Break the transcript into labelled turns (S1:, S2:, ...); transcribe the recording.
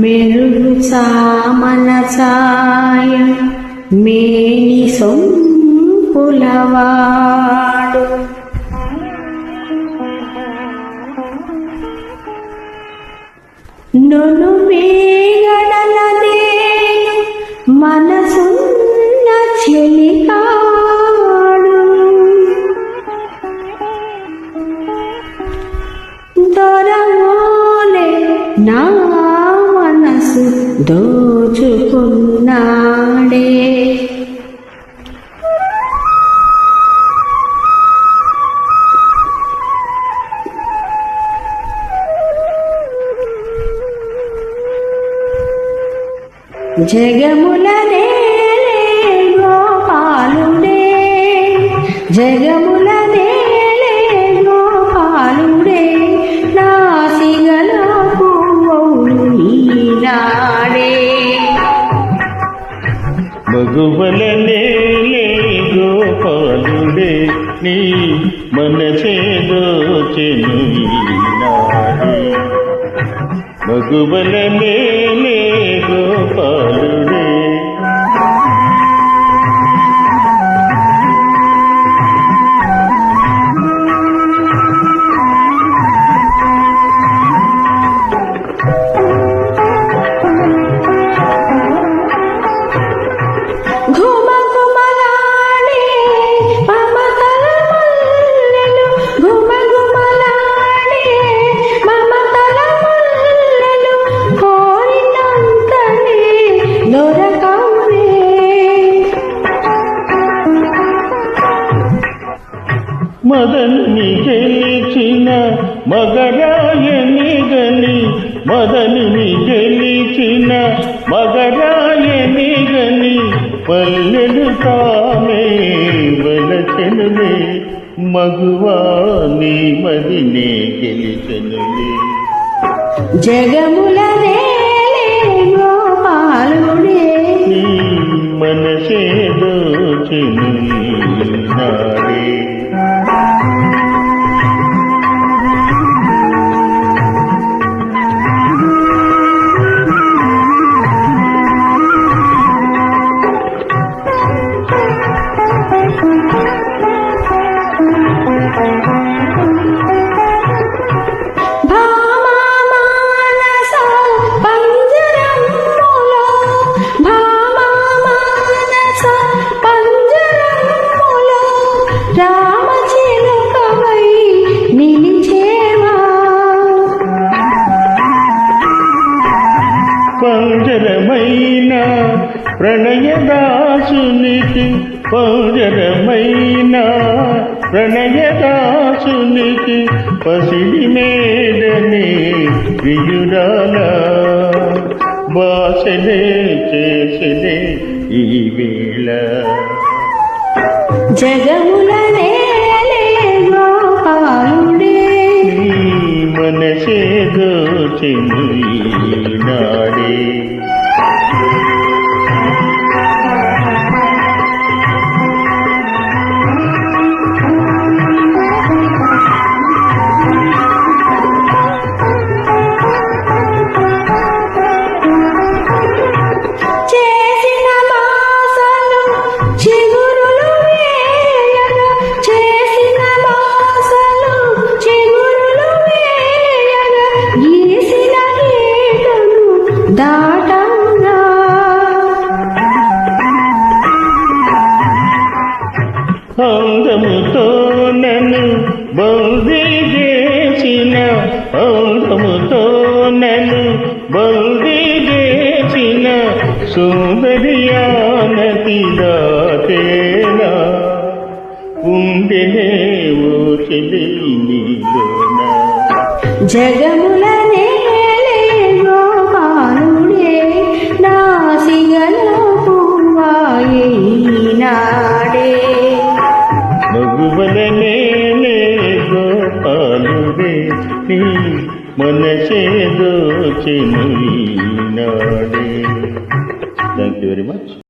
S1: मेरुचा मनसाय many सों पुलवा నొను వేగడలదేను మనసున్న చెలికాడు. దొరవోలే నా మనసు దోచుకున్నాడే. జగముల నేలే గోపాలుడే. జగముల గోపాలుడే. నాసిగల పువ్వులు ఈనాడే
S2: గోపాలుడే నీ మనసేదో చెను మగువల నేలే గోపాలుడే. మదన్ని గెలిచిన మగరాయని గని మదనుని గెలిచిన మగరాయని గని పల్లెలు తామే వలచెనులే మగువా నీ మదినే గెలిచెనులే.
S1: జగముల Thank
S2: you. ప్రణయదాసునికి పంజరమైన ప్రణయదాసునికి పసిడి మేడని ప్రియురాల బాసలే చేసలే ఈ వేళ.
S1: జగములనే
S2: అందముతో నన్ను బౌద్ధి చేసిన అందముతో నన్ను బౌద్ధి చేసిన సుందరియానతి దాతేనా ఉండెనే ఓ చెల్లి జగములనే నీ మనసే చెను ఈనాడే థ్యాంక్ యూ వెరీ మచ్